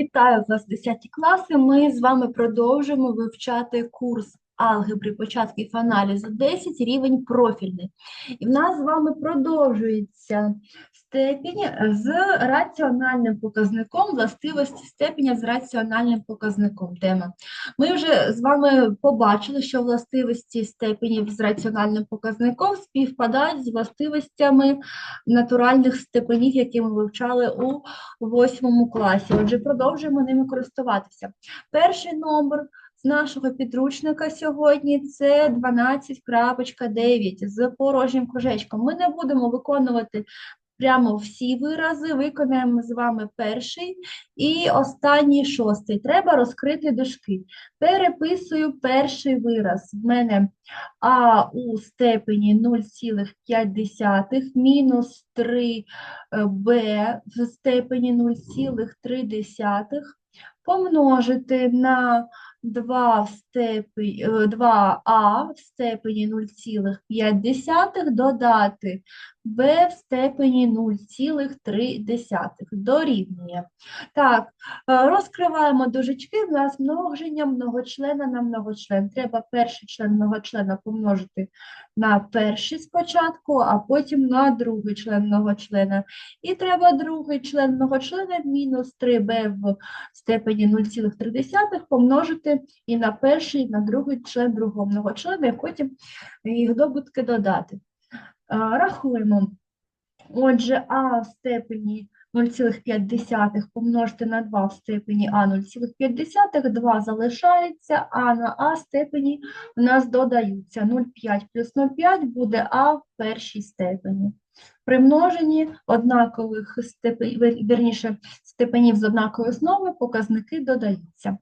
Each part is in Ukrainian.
Вітаю вас, 10 класи. Ми з вами продовжимо вивчати курс алгебри початків аналізу 10, рівень профільний. І в нас з вами продовжується степінь з раціональним показником, властивості степеня з раціональним показником. Тема. Ми вже з вами побачили, що властивості степенів з раціональним показником співпадають з властивостями натуральних степенів, які ми вивчали у восьмому класі. Отже, продовжуємо ними користуватися. Перший номер з нашого підручника сьогодні це 12.9 з порожнім кружечком. Ми не будемо виконувати прямо всі вирази, виконаємо з вами перший і останній шостий. Треба розкрити дужки. Переписую перший вираз. В мене а у степені 0,5 мінус 3b в степені 0,3 помножити на 2 в степені, 2а в степені 0,5 додати b в степені 0,3 дорівнює. Так, е, розкриваємо дужечки, нас множення многочлена на многочлен. Треба перший член многочлена помножити на перший спочатку, а потім на другий член многочлена. І треба другий член многочлена мінус 3b в степені 0,3 помножити і на перший, і на другий член другого многочлена, і потім їх добутки додати. Рахуємо. Отже, а в степені 0,5 помножити на 2 в степені а 0,5, 2 залишається, а на а степені у нас додаються 0,5 плюс 0,5 буде а в першій степені. При множенні однакових степенів, вірніше, степенів з однакової основи показники додаються.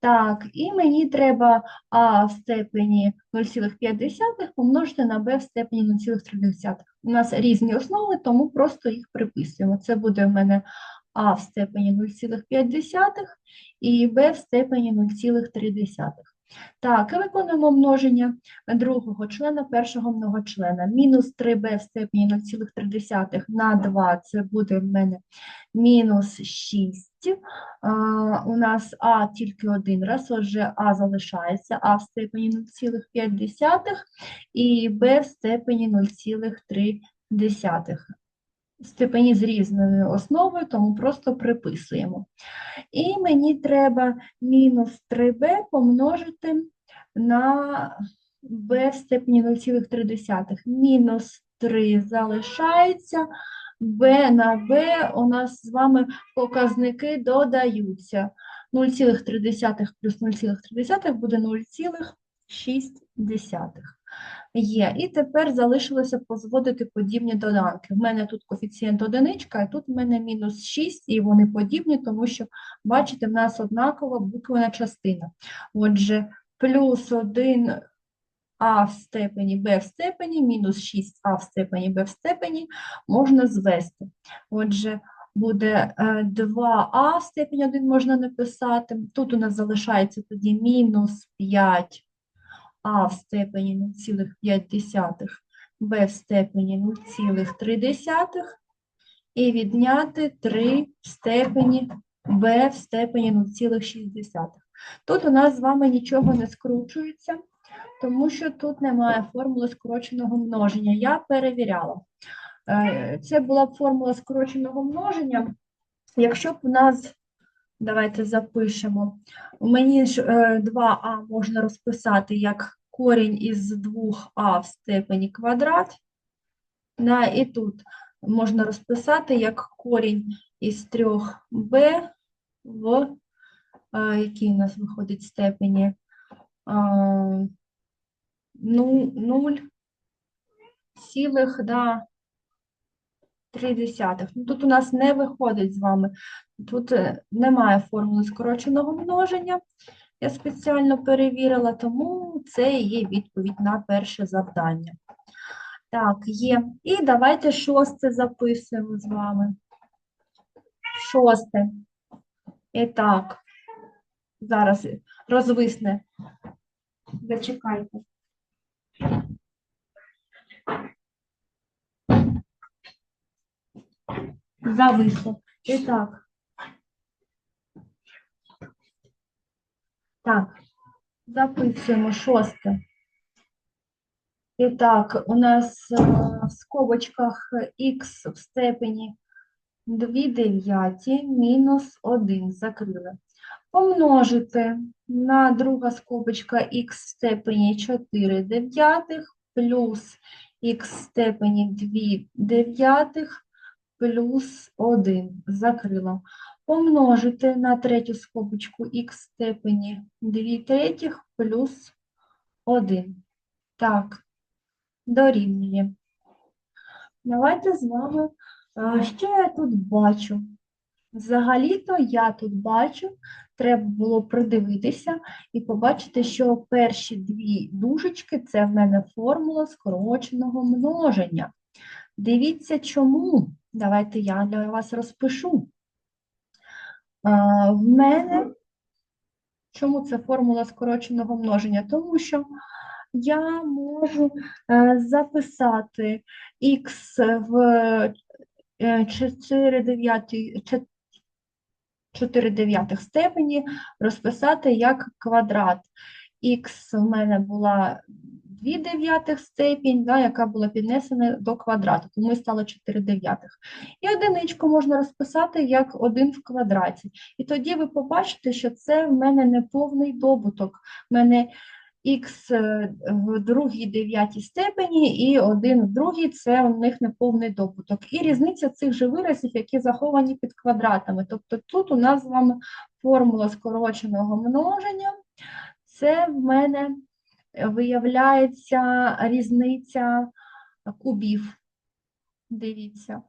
Так, і мені треба а в степені 0,5 помножити на Б в степені 0,3. У нас різні основи, тому просто їх приписуємо. Це буде в мене а в степені 0,5 і Б в степені 0,3. Так, і виконуємо множення другого члена першого многочлена. Мінус 3b в степені 0,3 на 2, це буде в мене мінус 6. А, у нас а тільки один раз, отже, а залишається, а в степені 0,5 і b в степені 0,3 степені з різною основою, тому просто приписуємо. І мені треба мінус 3b помножити на b в степені 0,3. Мінус 3 залишається, b на b у нас з вами показники додаються. 0,3 плюс 0,3 буде 0,6 є. І тепер залишилося позводити подібні доданки. В мене тут коефіцієнт одиничка, а тут в мене мінус 6, і вони подібні, тому що, бачите, в нас однакова буквена частина. Отже, плюс 1 а в степені b в степені, мінус 6а в степені b в степені можна звести. Отже, буде 2а в степені 1 можна написати. Тут у нас залишається тоді мінус 5 а в степені 0,5, b в степені 0,3 і відняти 3 в степені b в степені 0,6. Тут у нас з вами нічого не скручується, тому що тут немає формули скороченого множення. Я перевіряла. Е, це була б формула скороченого множення, якщо б у нас Давайте запишемо. Мені ж 2а можна розписати як корінь із 2а в степені квадрат. Да, І тут можна розписати як корінь із 3b в а, якій у нас виходить степені а, 0 цілих, да, 3. Ну, тут у нас не виходить з вами. Тут е, немає формули скороченого множення. Я спеціально перевірила, тому це є відповідь на перше завдання. Так, є. І давайте шосте записуємо з вами. Шосте. І так, зараз розвисне. Зачекайте. Зависло. І так. Так, записуємо шосте. І так, у нас е, в скобочках х в степені 2 дев'яті мінус 1 закрили. Помножити на друга скобочка х в степені 4 дев'ятих плюс х в степені 2 дев'ятих плюс 1 закрила. Помножити на третю скобочку х степені 2 третіх плюс 1. Так, дорівнює. Давайте з вами, що я тут бачу? Взагалі-то я тут бачу, треба було придивитися і побачити, що перші дві дужечки – це в мене формула скороченого множення. Дивіться, чому. Давайте я для вас розпишу. А, В мене, чому це формула скороченого множення? Тому що я можу е, записати х в е, 4 дев'ятій, 4 дев'ятих степені, розписати як квадрат. Х в мене була 2 дев'ятих степінь, да, яка була піднесена до квадрату, тому і стало 4 дев'ятих. І одиничку можна розписати як 1 в квадраті. І тоді ви побачите, що це в мене не повний добуток. В мене х е, в другій дев'ятій степені і 1 в другій – це у них неповний добуток. І різниця цих же виразів, які заховані під квадратами. Тобто тут у нас з вами формула скороченого множення. Це в мене виявляється різниця кубів. Дивіться.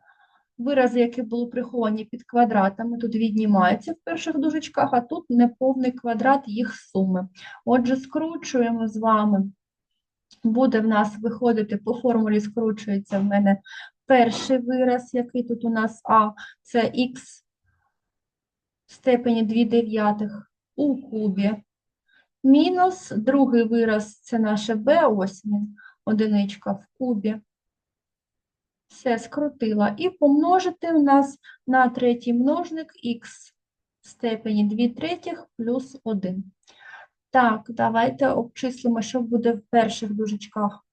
Вирази, які були приховані під квадратами, тут віднімаються в перших дужечках, а тут неповний квадрат їх суми. Отже, скручуємо з вами. Буде в нас виходити по формулі, скручується в мене перший вираз, який тут у нас А, це х в степені 2 дев'ятих у кубі. Мінус другий вираз це наше b, ось він, одиничка в кубі. Все скрутила. І помножити у нас на третій множник х в степені 2 третіх плюс 1. Так, давайте обчислимо, що буде в перших дужечках.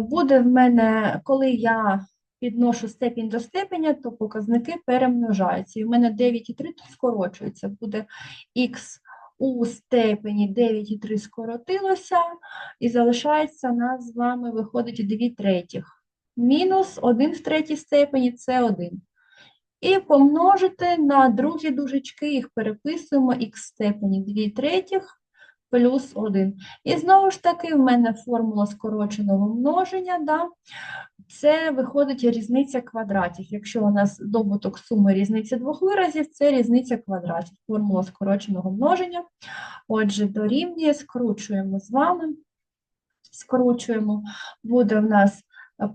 Буде в мене, коли я підношу степінь до степеня, то показники перемножаються. І в мене 9,3 скорочується. Буде х у степені 9,3 скоротилося, і залишається нас з вами виходить 2 третіх. Мінус 1 в третій степені – це 1. І помножити на другі дужечки, їх переписуємо х в степені 2 третіх плюс 1. І знову ж таки, в мене формула скороченого множення, да? це виходить різниця квадратів. Якщо у нас добуток суми різниці двох виразів, це різниця квадратів. Формула скороченого множення. Отже, дорівнює, скручуємо з вами. Скручуємо, буде в нас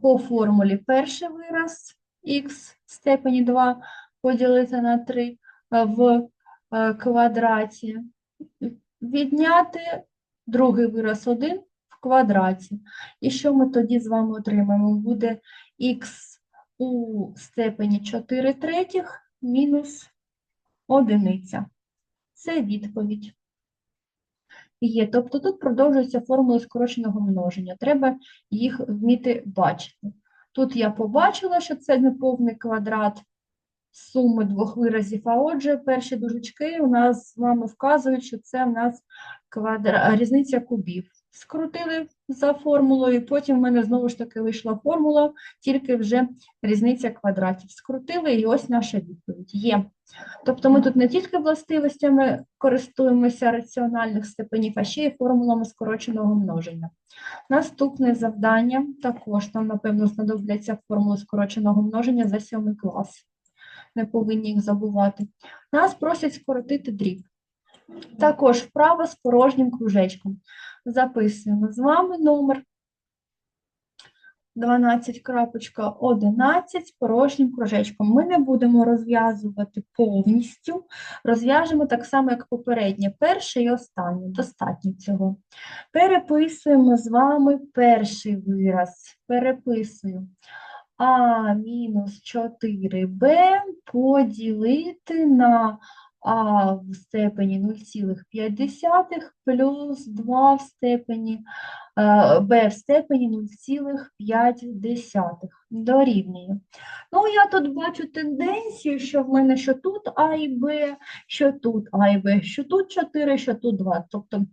по формулі перший вираз х в степені 2 поділити на 3 в е, квадраті, відняти другий вираз 1 в квадраті. І що ми тоді з вами отримаємо? Буде х у степені 4 третіх мінус одиниця. Це відповідь. Є, тобто тут продовжується формула скороченого множення. Треба їх вміти бачити. Тут я побачила, що це неповний квадрат суми двох виразів, а отже, перші дужечки у нас з вами вказують, що це в нас квадра... різниця кубів. Скрутили за формулою, потім в мене знову ж таки вийшла формула, тільки вже різниця квадратів. Скрутили, і ось наша відповідь є. Тобто ми тут не тільки властивостями користуємося раціональних степенів, а ще й формулами скороченого множення. Наступне завдання, також нам, напевно, знадобляться формули скороченого множення за сьомий клас. Не повинні їх забувати. Нас просять скоротити дріб. Також вправа з порожнім кружечком. Записуємо з вами номер 12.11 з порожнім кружечком. Ми не будемо розв'язувати повністю, розв'яжемо так само, як попереднє, перше і останнє, достатньо цього. Переписуємо з вами перший вираз. Переписую. А мінус 4b поділити на а в степені 0,5 плюс 2 в степені е, b в степені 0,5 дорівнює. Ну, я тут бачу тенденцію, що в мене що тут А і Б, що тут А і Б, що тут 4, що тут 2. Тобто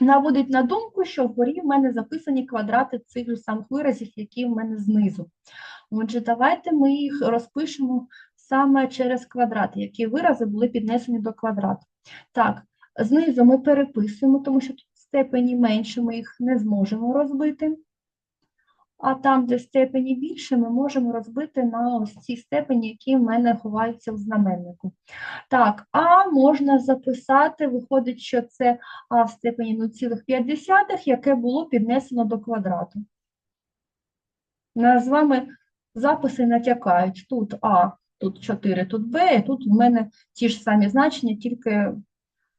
наводить на думку, що вгорі в мене записані квадрати цих же самих виразів, які в мене знизу. Отже, давайте ми їх розпишемо саме через квадрати, які вирази були піднесені до квадрату. Так, знизу ми переписуємо, тому що тут степені менше, ми їх не зможемо розбити. А там, де степені більше, ми можемо розбити на ось ці степені, які в мене ховаються в знаменнику. Так, а можна записати, виходить, що це а в степені 0,5, яке було піднесено до квадрату. З вами записи натякають. Тут А, тут 4, тут Б, і тут в мене ті ж самі значення, тільки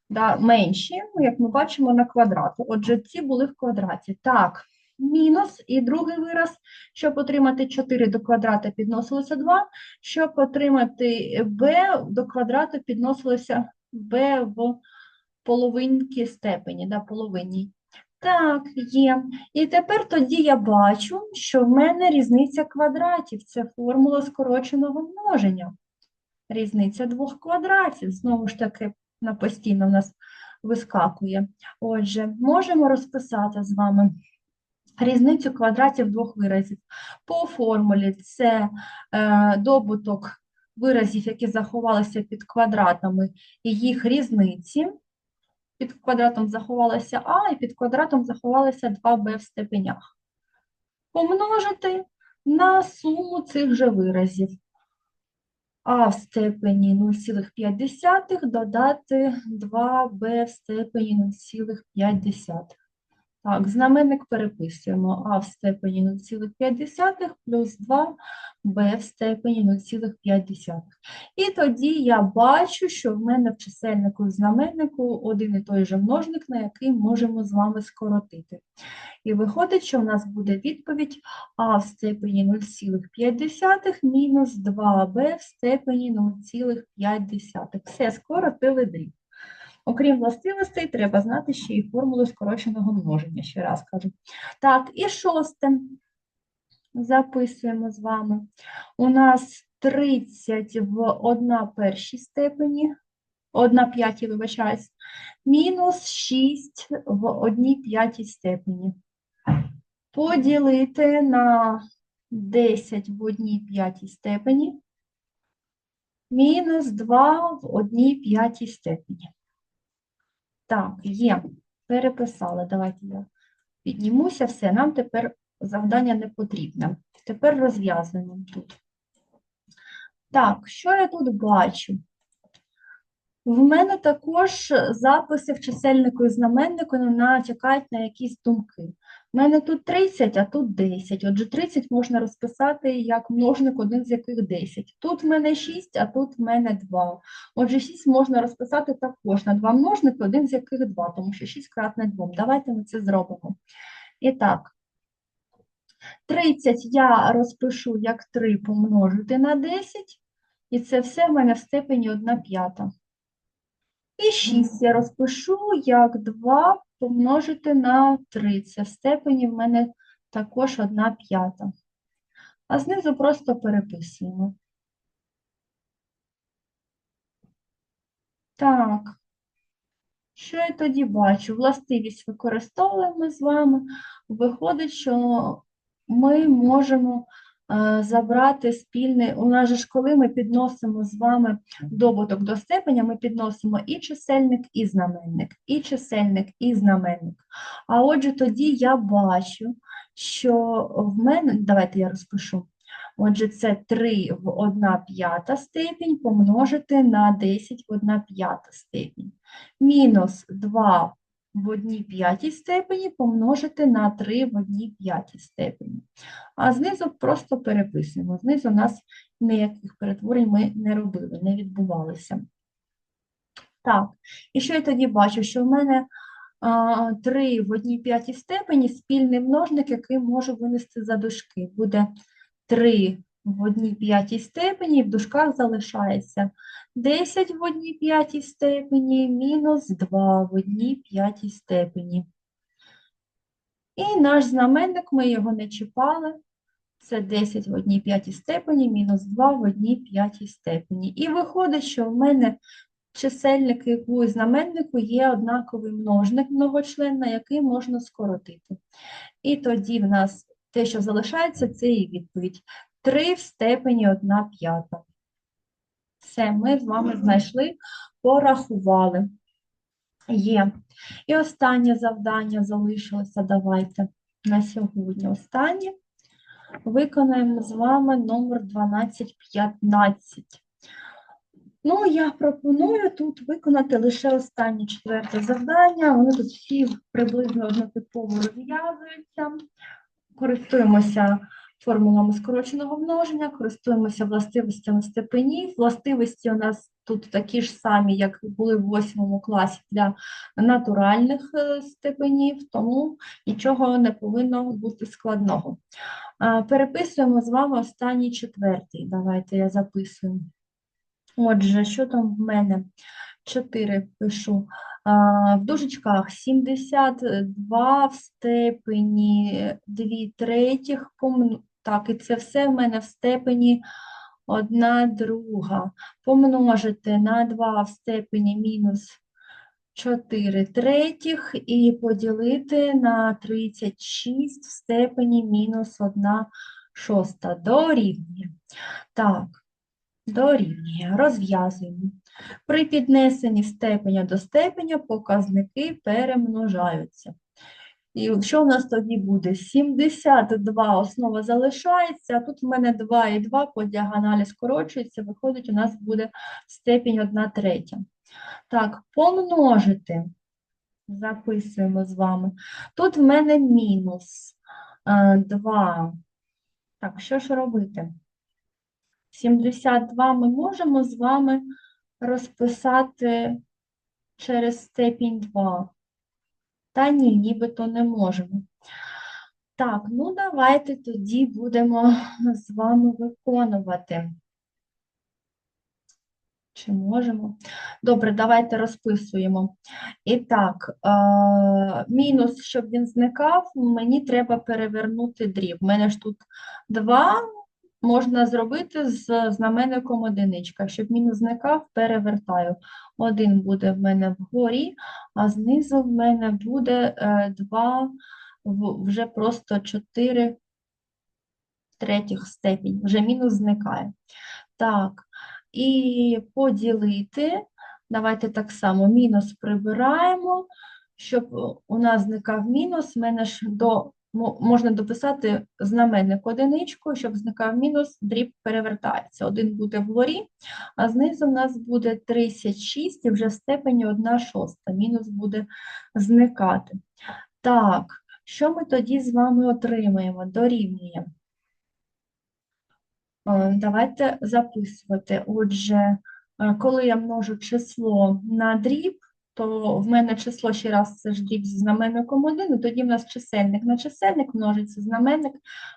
да, менші, ну, як ми бачимо, на квадрат. Отже, ці були в квадраті. Так, мінус. І другий вираз, щоб отримати 4 до квадрата, підносилося 2. Щоб отримати b до квадрату, підносилося b в половинки степені, да, половинній. Так, є. І тепер тоді я бачу, що в мене різниця квадратів. Це формула скороченого множення. Різниця двох квадратів. Знову ж таки, на постійно в нас вискакує. Отже, можемо розписати з вами різницю квадратів двох виразів. По формулі це е, добуток виразів, які заховалися під квадратами, і їх різниці. Під квадратом заховалося А, і під квадратом заховалося 2b в степенях. Помножити на суму цих же виразів. А в степені 0,5 додати 2b в степені 0,5. Так, знаменник переписуємо а в степені 0,5 плюс 2b в степені 0,5. І тоді я бачу, що в мене в чисельнику і знаменнику один і той же множник, на який можемо з вами скоротити. І виходить, що в нас буде відповідь а в степені 0,5 мінус 2b в степені 0,5. Все, скоротили дріб. Окрім властивостей, треба знати ще й формулу скороченого множення, ще раз кажу. Так, і шосте. Записуємо з вами. У нас 30 в 1 першій степені, 1 п'ятій, вибачаюсь, мінус 6 в 1 п'ятій степені. Поділити на 10 в 1 п'ятій степені, мінус 2 в 1 п'ятій степені. Так, є, переписали. Давайте я піднімуся. Все, нам тепер завдання не потрібне. Тепер розв'язуємо тут. Так, що я тут бачу? В мене також записи в чисельнику і знаменнику натякають на якісь думки. У мене тут 30, а тут 10. Отже, 30 можна розписати як множник, один з яких 10. Тут в мене 6, а тут в мене 2. Отже, 6 можна розписати також на два множники, один з яких 2, тому що 6 кратне 2. Давайте ми це зробимо. І так, 30 я розпишу як 3 помножити на 10, і це все в мене в степені 1 п'ята. І 6 я розпишу як 2 помножити на 3. Це в степені в мене також 1 п'ята. А знизу просто переписуємо. Так. Що я тоді бачу? Властивість використовуємо з вами. Виходить, що ми можемо забрати спільний, у нас же ж коли ми підносимо з вами добуток до степеня, ми підносимо і чисельник, і знаменник, і чисельник, і знаменник. А отже, тоді я бачу, що в мене, давайте я розпишу. Отже, це 3 в 1 п'ята степінь помножити на 10 в 1 п'ята степінь. Мінус 2 в 1 п'ятій степені помножити на 3 в 1 п'ятій степені. А знизу просто переписуємо. Знизу у нас ніяких перетворень ми не робили, не відбувалося. Так, і що я тоді бачу? Що в мене а, 3 в 1 п'ятій степені спільний множник, який можу винести за дужки. Буде 3 в одній п'ятій степені, і в дужках залишається 10 в одній п'ятій степені мінус 2 в одній п'ятій степені. І наш знаменник, ми його не чіпали, це 10 в одній п'ятій степені мінус 2 в одній п'ятій степені. І виходить, що в мене чисельнику і знаменнику є однаковий множник многочлен, на який можна скоротити. І тоді в нас те, що залишається, це і відповідь. 3 в степені 1 п'ята. Все, ми з вами знайшли, порахували. Є. І останнє завдання залишилося. Давайте на сьогодні останнє. Виконаємо з вами номер 1215. Ну, я пропоную тут виконати лише останнє четверте завдання. Вони тут всі приблизно однотипово розв'язуються. Користуємося формулами скороченого множення, користуємося властивостями степенів. Властивості у нас тут такі ж самі, як були в восьмому класі для натуральних е, степенів, тому нічого не повинно бути складного. Переписуємо з вами останній четвертий. Давайте я записую. Отже, що там в мене? 4 пишу. В дужечках 72 в степені 2 третіх. Так, і це все в мене в степені 1 друга. Помножити на 2 в степені мінус 4 третіх і поділити на 36 в степені мінус 1 шоста. Дорівнює. Так, дорівнює. Розв'язуємо. При піднесенні степеня до степеня показники перемножаються. І що в нас тоді буде? 72 основа залишається, а тут в мене 2 і 2 по діагоналі скорочується, виходить, у нас буде степінь 1 третя. Так, помножити. Записуємо з вами. Тут в мене мінус 2. Так, що ж робити? 72 ми можемо з вами розписати через степінь 2. Та ні, нібито не можемо. Так, ну давайте тоді будемо з вами виконувати. Чи можемо? Добре, давайте розписуємо. І так, е, мінус, щоб він зникав, мені треба перевернути дріб. У мене ж тут 2 можна зробити з знаменником одиничка. Щоб мінус зникав, перевертаю. Один буде в мене вгорі, а знизу в мене буде 2, вже просто 4 третіх степінь. Вже мінус зникає. Так, і поділити. Давайте так само мінус прибираємо, щоб у нас зникав мінус, в мене ж до, можна дописати знаменник одиничку, щоб зникав мінус, дріб перевертається. Один буде вгорі, а знизу в нас буде 36 і вже в степені 1 шоста. Мінус буде зникати. Так, що ми тоді з вами отримаємо? Дорівнює. Е, Давайте записувати. Отже, е, коли я множу число на дріб, то в мене число ще раз дріб зі знаменником 1, і тоді в нас чисельник на чисельник множиться, знаменник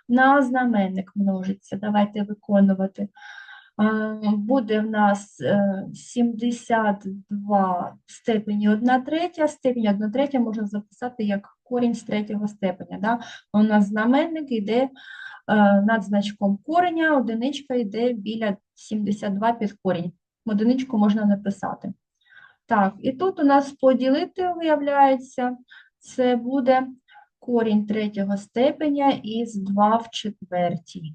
на знаменник множиться. Давайте виконувати. Е, Буде в нас е, 72 в степені 1 третя, степінь 1 третя можна записати як корінь з третього степеня. Да? У нас знаменник йде е, над значком кореня, одиничка йде біля 72 під корінь. Одиничку можна написати. Так, і тут у нас поділити, виявляється, це буде корінь третього степеня із 2 в четвертій.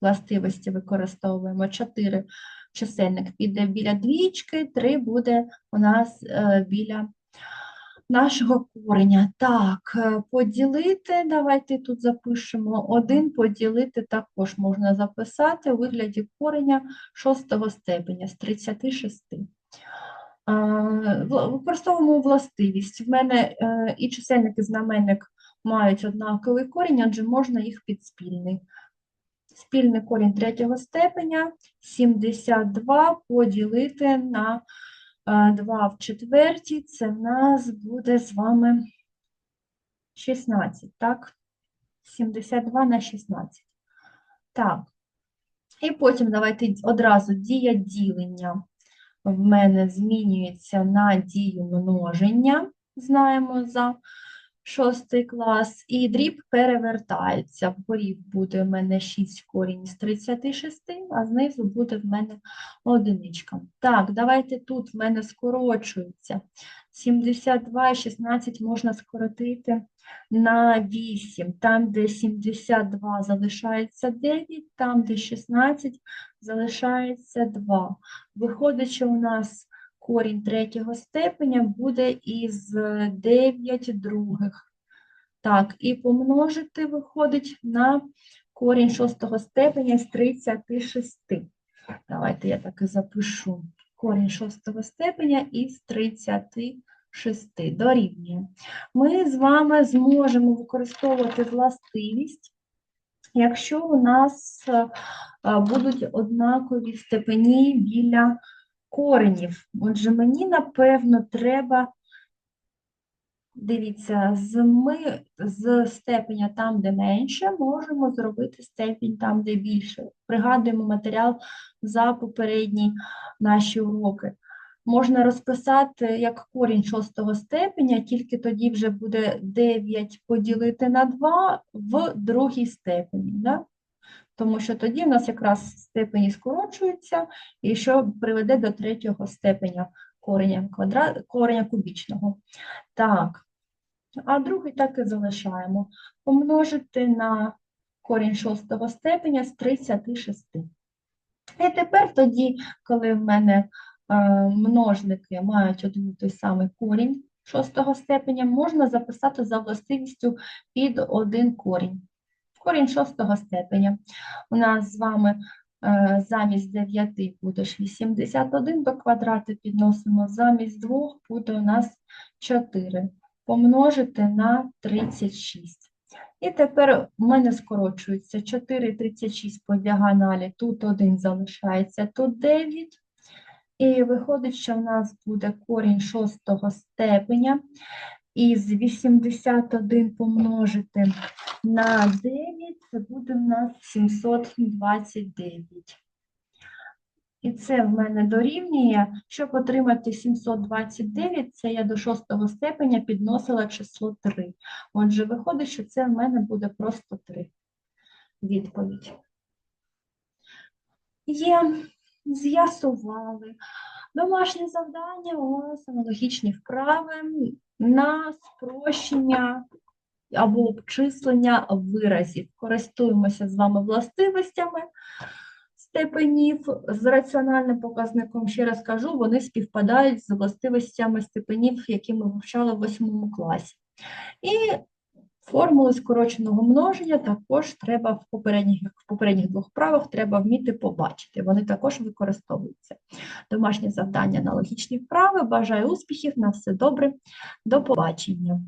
Властивості використовуємо 4 чисельник піде біля двічки, 3 буде у нас е, біля нашого кореня. Так, е, поділити, давайте тут запишемо 1, поділити також можна записати у вигляді кореня шостого степеня з 36. Е, Використовуємо властивість. В мене е, і чисельник, і знаменник мають однаковий корінь, адже можна їх підспільний. Спільний корінь третього степеня 72 поділити на 2 в четвертій, це в нас буде з вами 16, так? 72 на 16. Так, І потім давайте одразу дія ділення в мене змінюється на дію множення, знаємо за шостий клас, і дріб перевертається. Вгорі буде в мене 6 корінь з 36, а знизу буде в мене одиничка. Так, давайте тут в мене скорочується. 72 і 16 можна скоротити на 8. Там, де 72 залишається 9, там, де 16 залишається 2. Виходить, що у нас корінь третього степеня буде із 9 других. Так, і помножити виходить на корінь шостого степеня з 36. Давайте я так і запишу. Корінь шостого степеня із 36 дорівнює. Ми з вами зможемо використовувати властивість, якщо у нас е, будуть однакові степені біля коренів. Отже, мені, напевно, треба, дивіться, з, ми, з степеня там, де менше, можемо зробити степінь там, де більше. Пригадуємо матеріал за попередні наші уроки. Можна розписати як корінь шостого степеня, тільки тоді вже буде 9 поділити на 2 в другій степені. Да? Тому що тоді в нас якраз степені скорочуються, і що приведе до третього степеня кореня, квадра... кореня кубічного. Так, а другий так і залишаємо. Помножити на корінь шостого степеня з 36. І тепер тоді, коли в мене е, множники мають один той самий корінь шостого степеня, можна записати за властивістю під один корінь. Корінь шостого степеня. У нас з вами е, замість 9 буде ж 81 до квадрату підносимо, замість 2 буде у нас 4 помножити на 36. І тепер у мене скорочується 4 36 по діагоналі, тут 1 залишається, тут 9. І виходить, що в нас буде корінь шостого степеня. Із 81 помножити на 9, це буде в нас 729. І це в мене дорівнює, щоб отримати 729, це я до шостого степеня підносила число 3. Отже, виходить, що це в мене буде просто 3. Відповідь. Є, з'ясували. Домашнє завдання у вас аналогічні вправи на спрощення або обчислення виразів. Користуємося з вами властивостями степенів з раціональним показником. Ще раз кажу, вони співпадають з властивостями степенів, які ми вивчали в 8 класі. І формули скороченого множення також треба в попередніх, як в попередніх двох правах треба вміти побачити. Вони також використовуються. Домашнє завдання на логічні вправи. Бажаю успіхів, на все добре. До побачення.